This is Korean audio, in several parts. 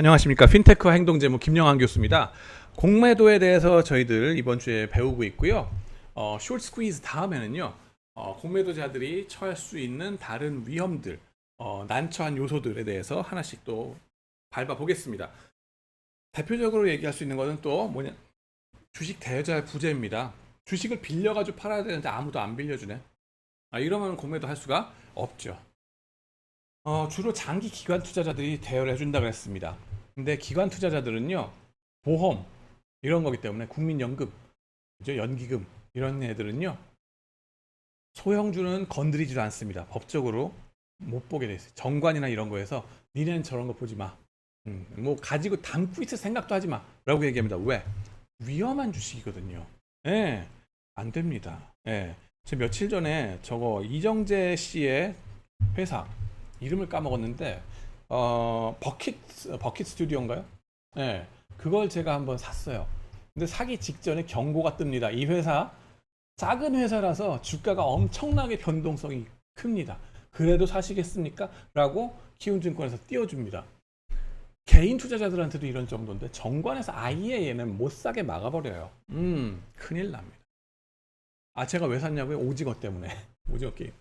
안녕하십니까 핀테크 행동재무 김영환 교수입니다. 공매도에 대해서 저희들 이번 주에 배우고 있고요. 어, 숏 스퀴즈 다음에는요. 어, 공매도자들이 처할 수 있는 다른 위험들, 어, 난처한 요소들에 대해서 하나씩 또 밟아보겠습니다. 대표적으로 얘기할 수 있는 것은 또 뭐냐 주식 대여자의 부재입니다. 주식을 빌려가지고 팔아야 되는데 아무도 안 빌려주네. 아, 이러면 공매도 할 수가 없죠. 어, 주로 장기 기관 투자자들이 대여를 해준다고 했습니다. 근데 기관 투자자들은요, 보험, 이런 거기 때문에 국민연금, 그죠? 연기금, 이런 애들은요, 소형주는 건드리지도 않습니다. 법적으로 못 보게 돼 있어요. 정관이나 이런 거에서 니네는 저런 거 보지 마. 음, 뭐 가지고 담고 있을 생각도 하지 마. 라고 얘기합니다. 왜? 위험한 주식이거든요. 예, 안 됩니다. 예. 제가 며칠 전에 저거 이정재 씨의 회사, 이름을 까먹었는데 어 버킷 버킷 스튜디오인가요? 네, 그걸 제가 한번 샀어요. 근데 사기 직전에 경고가 뜹니다. 이 회사 작은 회사라서 주가가 엄청나게 변동성이 큽니다. 그래도 사시겠습니까? 라고 키움증권에서 띄워줍니다. 개인 투자자들한테도 이런 정도인데 정관에서 아예 얘는 못 사게 막아버려요. 음, 큰일 납니다. 아, 제가 왜 샀냐고요? 오징어 때문에. 오징어 게임.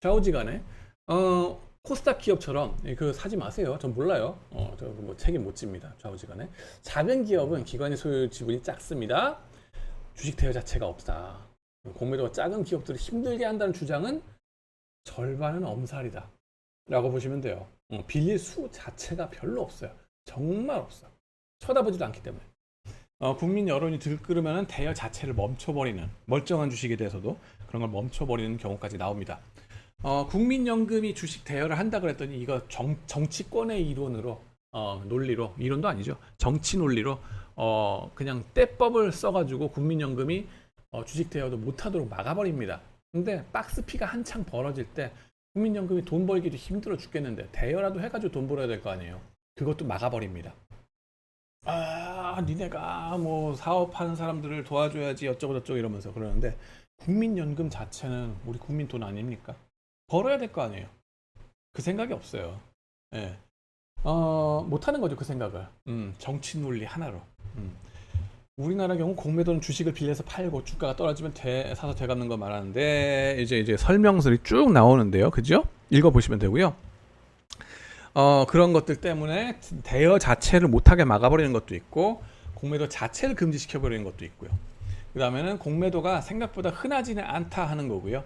좌우지간에 어, 코스닥 기업처럼 예, 그 사지 마세요. 전 몰라요. 어, 저뭐 책임 못 집니다. 좌우지간에. 작은 기업은 기관의 소유 지분이 작습니다. 주식 대여 자체가 없다. 공매도가 작은 기업들을 힘들게 한다는 주장은 절반은 엄살이다. 라고 보시면 돼요. 어, 빌릴 수 자체가 별로 없어요. 정말 없어요. 쳐다보지도 않기 때문에. 어, 국민 여론이 들끓으면 대여 자체를 멈춰버리는 멀쩡한 주식에 대해서도 그런 걸 멈춰버리는 경우까지 나옵니다. 어, 국민연금이 주식 대여를 한다 그랬더니 이거 정, 정치권의 이론으로 어, 논리로 이론도 아니죠 정치 논리로 어, 그냥 떼법을 써가지고 국민연금이 어, 주식 대여도 못하도록 막아버립니다. 근데 박스피가 한창 벌어질 때 국민연금이 돈 벌기도 힘들어 죽겠는데 대여라도 해가지고 돈 벌어야 될 거 아니에요. 그것도 막아버립니다. 아, 니네가 뭐 사업하는 사람들을 도와줘야지 어쩌고 저쩌고 이러면서 그러는데 국민연금 자체는 우리 국민 돈 아닙니까? 벌어야 될 거 아니에요. 그 생각이 없어요. 예. 어, 못하는 거죠, 그 생각을. 음, 정치 논리 하나로. 음. 우리나라 경우 공매도는 주식을 빌려서 팔고 주가가 떨어지면 대, 사서 되갚는 거 말하는데 이제 이제 설명서이 쭉 나오는데요, 그죠? 읽어보시면 되고요. 어, 그런 것들 때문에 대여 자체를 못하게 막아버리는 것도 있고 공매도 자체를 금지시켜버리는 것도 있고요. 그 다음에는 공매도가 생각보다 흔하지는 않다 하는 거고요.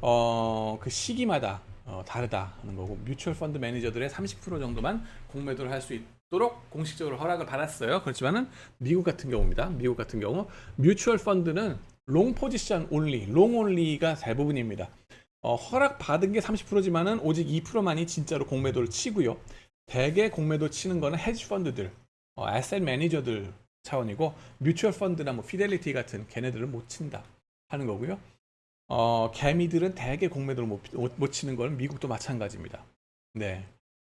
어, 그 시기마다 어, 다르다 하는 거고 뮤추얼 펀드 매니저들의 30% 정도만 공매도를 할 수 있도록 공식적으로 허락을 받았어요. 그렇지만은 미국 같은 경우입니다. 미국 같은 경우 뮤추얼 펀드는 롱 포지션 올리, 롱 올리가 대부분입니다. 어, 허락 받은 게 30%지만은 오직 2%만이 진짜로 공매도를 치고요. 대개 공매도 치는 거는 헤지 펀드들, 어, 에셋 매니저들 차원이고 뮤추얼 펀드나 뭐 피델리티 같은 걔네들은 못 친다 하는 거고요. 어, 개미들은 대개 공매도를 못, 못 치는 건 미국도 마찬가지입니다. 네.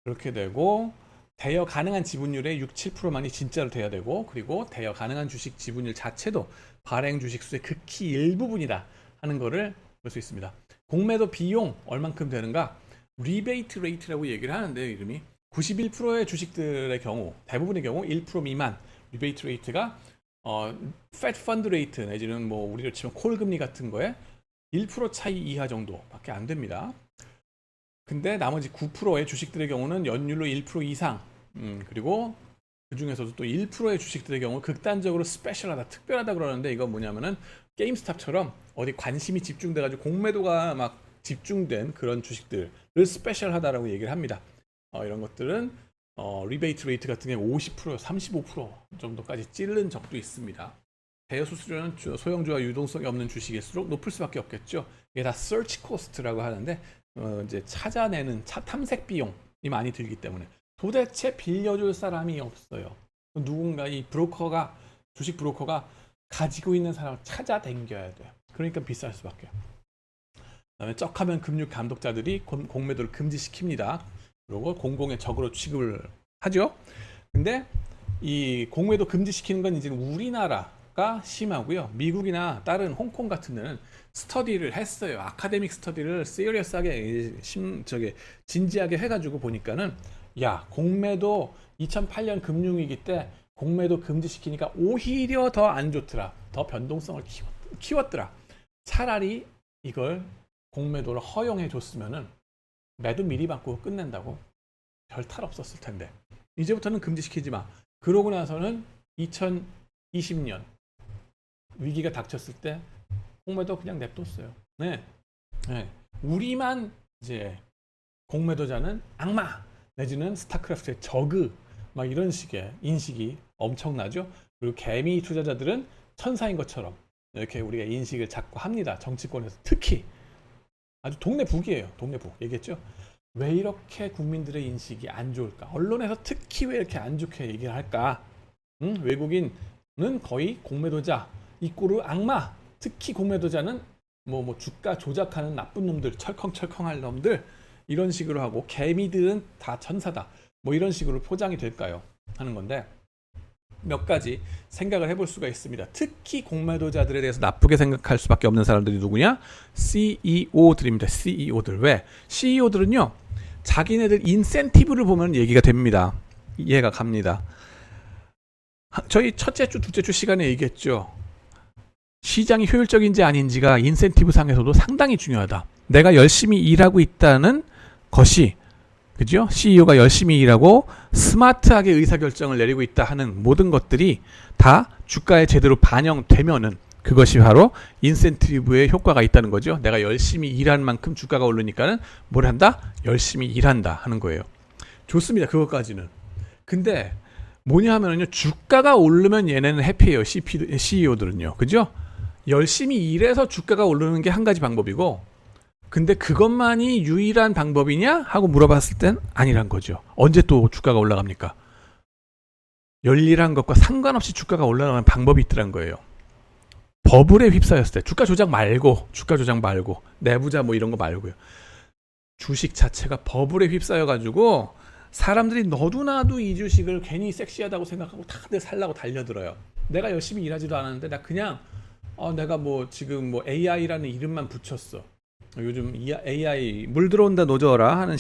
그렇게 되고, 대여 가능한 지분율의 6, 7%만이 진짜로 돼야 되고, 그리고 대여 가능한 주식 지분율 자체도 발행 주식 수의 극히 일부분이다 하는 거를 볼 수 있습니다. 공매도 비용 얼만큼 되는가? 리베이트 레이트라고 얘기를 하는데요, 이름이. 91%의 주식들의 경우, 대부분의 경우 1% 미만 리베이트 레이트가 어, 페드 펀드 레이트 내지는 뭐 우리로 치면 콜 금리 같은 거에 1% 차이 이하 정도밖에 안 됩니다. 근데 나머지 9%의 주식들의 경우는 연율로 1% 이상, 음, 그리고 그 중에서도 또 1%의 주식들의 경우 극단적으로 스페셜하다, 특별하다 그러는데 이건 뭐냐면은 게임스탑처럼 어디 관심이 집중돼가지고 공매도가 막 집중된 그런 주식들을 스페셜하다라고 얘기를 합니다. 어, 이런 것들은 어, 리베이트 레이트 같은 경우 50%, 35% 정도까지 찌른 적도 있습니다. 대여 수수료는 소형주와 유동성이 없는 주식일수록 높을 수밖에 없겠죠. 이게 다 search cost라고 하는데 어, 이제 찾아내는 차 탐색 비용이 많이 들기 때문에 도대체 빌려줄 사람이 없어요. 누군가 이 브로커가 주식 브로커가 가지고 있는 사람을 찾아 댕겨야 돼요. 그러니까 비쌀 수밖에. 그다음에 쩍하면 금융 감독자들이 공- 공매도를 금지시킵니다. 그리고 공공의 적으로 취급을 하죠. 근데 이 공매도 금지시키는 건 이제 우리나라 가 심하고요. 미국이나 다른 홍콩 같은 데는 스터디를 했어요. 아카데믹 스터디를 시리어스하게 심 저기 진지하게 해가지고 보니까는 야 공매도 2008년 금융위기 때 공매도 금지시키니까 오히려 더 안 좋더라. 더 변동성을 키웠, 키웠 더라. 차라리 이걸 공매도를 허용해 줬으면은 매도 미리 받고 끝낸다고 별 탈 없었을 텐데 이제부터는 금지시키지 마. 그러고 나서는 2020년 위기가 닥쳤을 때 공매도 그냥 냅뒀어요. 네. 네. 우리만 이제 공매도자는 악마 내지는 스타크래프트의 저그 막 이런 식의 인식이 엄청나죠. 그리고 개미 투자자들은 천사인 것처럼 이렇게 우리가 인식을 자꾸 합니다. 정치권에서 특히 아주 동네 북이에요. 동네 북 얘기했죠. 왜 이렇게 국민들의 인식이 안 좋을까? 언론에서 특히 왜 이렇게 안 좋게 얘기를 할까? 응? 외국인은 거의 공매도자, 이꼬르 악마, 특히 공매도자는 뭐, 뭐 주가 조작하는 나쁜 놈들, 철컹철컹할 놈들 이런 식으로 하고 개미들은 다 천사다. 뭐 이런 식으로 포장이 될까요? 하는 건데 몇 가지 생각을 해볼 수가 있습니다. 특히 공매도자들에 대해서 나쁘게 생각할 수밖에 없는 사람들이 누구냐? CEO들입니다. CEO들. 왜? CEO들은요, 자기네들 인센티브를 보면 얘기가 됩니다. 이해가 갑니다. 하- 저희 첫째 주, 둘째 주 시간에 얘기했죠. 시장이 효율적인지 아닌지가 인센티브 상에서도 상당히 중요하다. 내가 열심히 일하고 있다는 것이 그죠? CEO가 열심히 일하고 스마트하게 의사결정을 내리고 있다 하는 모든 것들이 다 주가에 제대로 반영되면은 그것이 바로 인센티브의 효과가 있다는 거죠. 내가 열심히 일한 만큼 주가가 오르니까는 뭘 한다? 열심히 일한다 하는 거예요. 좋습니다. 그것까지는. 근데 뭐냐 하면은요. 주가가 오르면 얘네는 해피해요. CP, CEO들은요. 그죠? 열심히 일해서 주가가 오르는 게 한 가지 방법이고 근데 그것만이 유일한 방법이냐 하고 물어봤을 땐 아니란 거죠. 언제 또 주가가 올라갑니까? 열일한 것과 상관없이 주가가 올라가는 방법이 있더란 거예요. 버블에 휩싸였을 때 주가 조작 말고 주가 조작 말고 내부자 뭐 이런 거 말고요. 주식 자체가 버블에 휩싸여 가지고 사람들이 너도나도 이 주식을 괜히 섹시하다고 생각하고 다들 살라고 달려들어요. 내가 열심히 일하지도 않았는데 나 그냥 어 내가 뭐 지금 뭐 AI라는 이름만 붙였어. 요즘 이 AI 물 들어온다 노져라 하는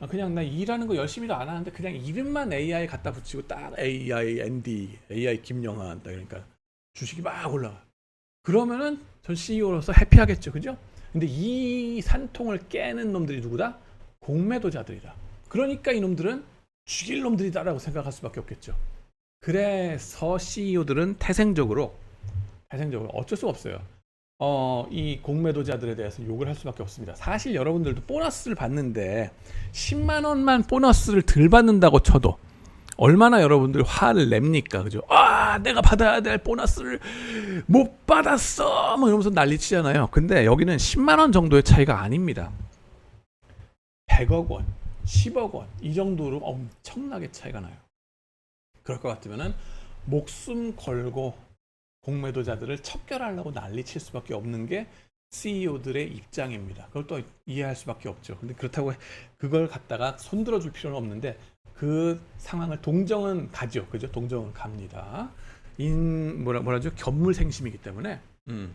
아, 그냥 나 일하는 거 열심히도 안 하는데 그냥 이름만 AI 갖다 붙이고 딱 AI ND AI 김영한 딱 그러니까 주식이 막 올라가. 그러면은 전 CEO로서 해피하겠죠, 그죠? 근데 이 산통을 깨는 놈들이 누구다? 공매도자들이다. 그러니까 이놈들은 죽일 놈들이다라고 생각할 수밖에 없겠죠. 그래서 CEO들은 태생적으로 태생적으로 어쩔 수 없어요. 어, 이 공매도자들에 대해서 욕을 할 수밖에 없습니다. 사실 여러분들도 보너스를 받는데 10만 원만 보너스를 덜 받는다고 쳐도 얼마나 여러분들 화를 냅니까? 그죠? 아, 내가 받아야 될 보너스를 못 받았어! 뭐 이러면서 난리 치잖아요. 근데 여기는 10만 원 정도의 차이가 아닙니다. 100억 원, 10억 원, 이 정도로 엄청나게 차이가 나요. 그럴 것 같으면은 목숨 걸고 공매도자들을 척결하려고 난리 칠 수밖에 없는 게 CEO들의 입장입니다. 그걸 또 이해할 수밖에 없죠. 근데 그렇다고 그걸 갖다가 손들어 줄 필요는 없는데 그 상황을 동정은 가죠. 그죠? 동정은 갑니다. 인 뭐라 뭐라죠? 견물생심이기 때문에 음.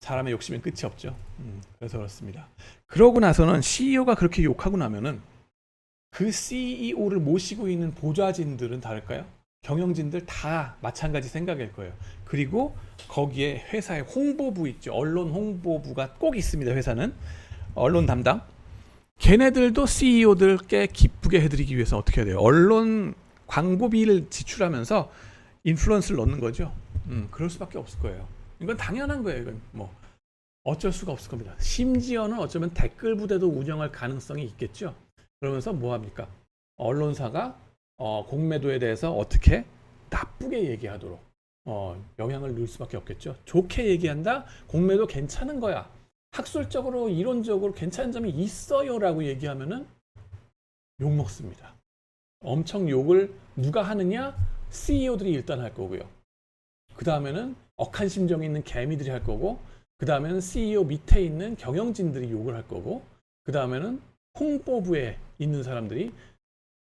사람의 욕심엔 끝이 없죠. 음, 그래서 그렇습니다. 그러고 나서는 CEO가 그렇게 욕하고 나면은 그 CEO를 모시고 있는 보좌진들은 다를까요? 경영진들 다 마찬가지 생각일 거예요. 그리고 거기에 회사의 홍보부 있죠. 언론 홍보부가 꼭 있습니다. 회사는 언론 담당. 걔네들도 CEO들께 기쁘게 해드리기 위해서 어떻게 해야 돼요? 언론 광고비를 지출하면서 인플루언스를 넣는 거죠. 음, 그럴 수밖에 없을 거예요. 이건 당연한 거예요. 이건 뭐 어쩔 수가 없을 겁니다. 심지어는 어쩌면 댓글 부대도 운영할 가능성이 있겠죠. 그러면서 뭐 합니까? 언론사가 어, 공매도에 대해서 어떻게 나쁘게 얘기하도록 어, 영향을 넣을 수밖에 없겠죠. 좋게 얘기한다. 공매도 괜찮은 거야. 학술적으로 이론적으로 괜찮은 점이 있어요라고 얘기하면은 욕 먹습니다. 엄청 욕을 누가 하느냐? CEO들이 일단 할 거고요. 그 다음에는 억한 심정이 있는 개미들이 할 거고, 그 다음에는 CEO 밑에 있는 경영진들이 욕을 할 거고, 그 다음에는 홍보부에 있는 사람들이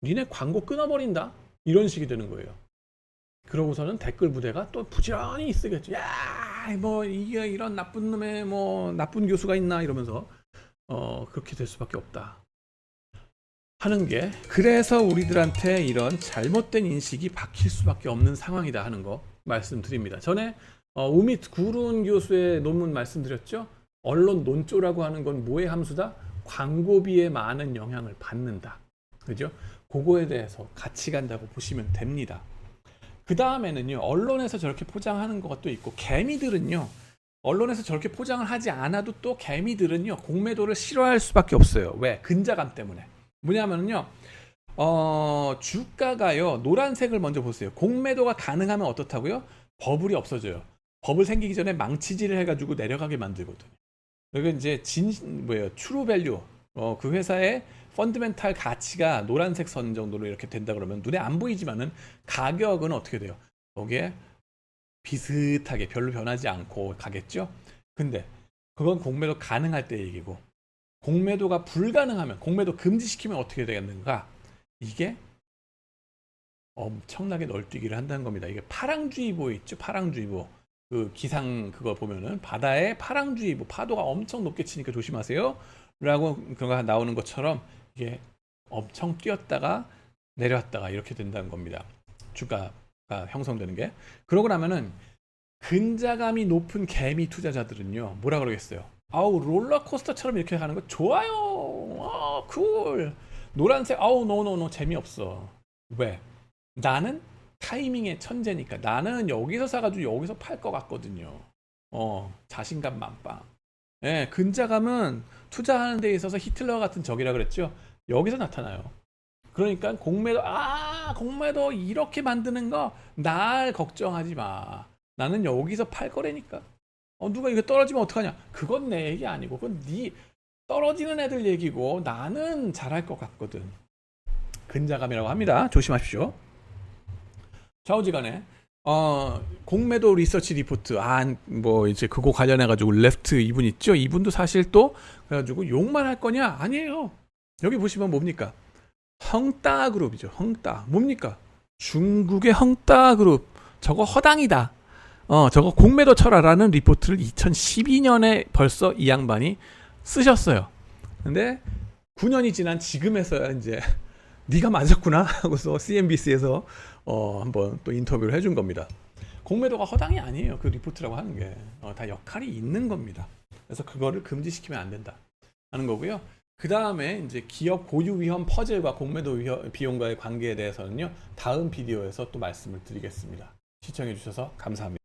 니네 광고 끊어버린다 이런 식이 되는 거예요. 그러고서는 댓글 부대가 또 부지런히 쓰겠죠. 야, 뭐 이게 이런 나쁜 놈의 뭐 나쁜 교수가 있나 이러면서 어 그렇게 될 수밖에 없다. 하는 게 그래서 우리들한테 이런 잘못된 인식이 박힐 수밖에 없는 상황이다 하는 거 말씀드립니다. 전에 어, 우밋 구룬 교수의 논문 말씀드렸죠. 언론 논조라고 하는 건 뭐의 함수다? 광고비에 많은 영향을 받는다. 그죠? 그거에 대해서 같이 간다고 보시면 됩니다. 그 다음에는요, 언론에서 저렇게 포장하는 것도 있고, 개미들은요, 언론에서 저렇게 포장을 하지 않아도 또 개미들은요, 공매도를 싫어할 수밖에 없어요. 왜? 근자감 때문에. 뭐냐면요, 어, 주가가요, 노란색을 먼저 보세요. 공매도가 가능하면 어떻다고요? 버블이 없어져요. 버블 생기기 전에 망치질을 해가지고 내려가게 만들거든요. 여기 이제 진, 뭐예요, 트루 밸류. 어, 그 회사의 펀드멘탈 가치가 노란색 선 정도로 이렇게 된다 그러면 눈에 안 보이지만은 가격은 어떻게 돼요? 거기에 비슷하게 별로 변하지 않고 가겠죠? 근데 그건 공매도 가능할 때 얘기고 공매도가 불가능하면 공매도 금지시키면 어떻게 되겠는가? 이게 엄청나게 널뛰기를 한다는 겁니다. 이게 파랑주의보 있죠? 파랑주의보. 그 기상 그거 보면은 바다에 파랑주의보 파도가 엄청 높게 치니까 조심하세요. 라고 그가 나오는 것처럼 이게 엄청 뛰었다가 내려왔다가 이렇게 된다는 겁니다. 주가가 형성되는 게. 그러고 나면은 근자감이 높은 개미 투자자들은요. 뭐라 그러겠어요? 아우 롤러코스터처럼 이렇게 가는 거 좋아요. 아, 쿨. 노란색 아우 노노노 재미없어. 왜? 나는 타이밍의 천재니까 나는 여기서 사가지고 여기서 팔 것 같거든요. 어 자신감 만빵. 예, 근자감은 투자하는 데 있어서 히틀러 같은 적이라 그랬죠. 여기서 나타나요. 그러니까 공매도 아 공매도 이렇게 만드는 거 날 걱정하지 마. 나는 여기서 팔 거라니까. 어 누가 이거 떨어지면 어떡하냐? 그건 내 얘기 아니고 그건 네 떨어지는 애들 얘기고 나는 잘할 것 같거든. 근자감이라고 합니다. 조심하십시오. 좌우지간에 어, 공매도 리서치 리포트. 아 뭐 이제 그거 관련해 가지고 레프트 이분 있죠? 이분도 사실 또 그래가지고 욕만 할 거냐? 아니에요. 여기 보시면 뭡니까? 헝따 그룹이죠. 헝따. 뭡니까? 중국의 헝따 그룹. 저거 허당이다. 어 저거 공매도 철화라는 리포트를 2012년에 벌써 이 양반이 쓰셨어요. 근데 9년이 지난 지금에서야 이제 네가 맞았구나 하고서 CNBC에서 어, 한번 또 인터뷰를 해준 겁니다. 공매도가 허당이 아니에요. 그 리포트라고 하는 게. 어, 다 역할이 있는 겁니다. 그래서 그거를 금지시키면 안 된다. 하는 거고요. 그 다음에 이제 기업 고유 위험 퍼즐과 공매도 위험, 비용과의 관계에 대해서는요. 다음 비디오에서 또 말씀을 드리겠습니다. 시청해 주셔서 감사합니다.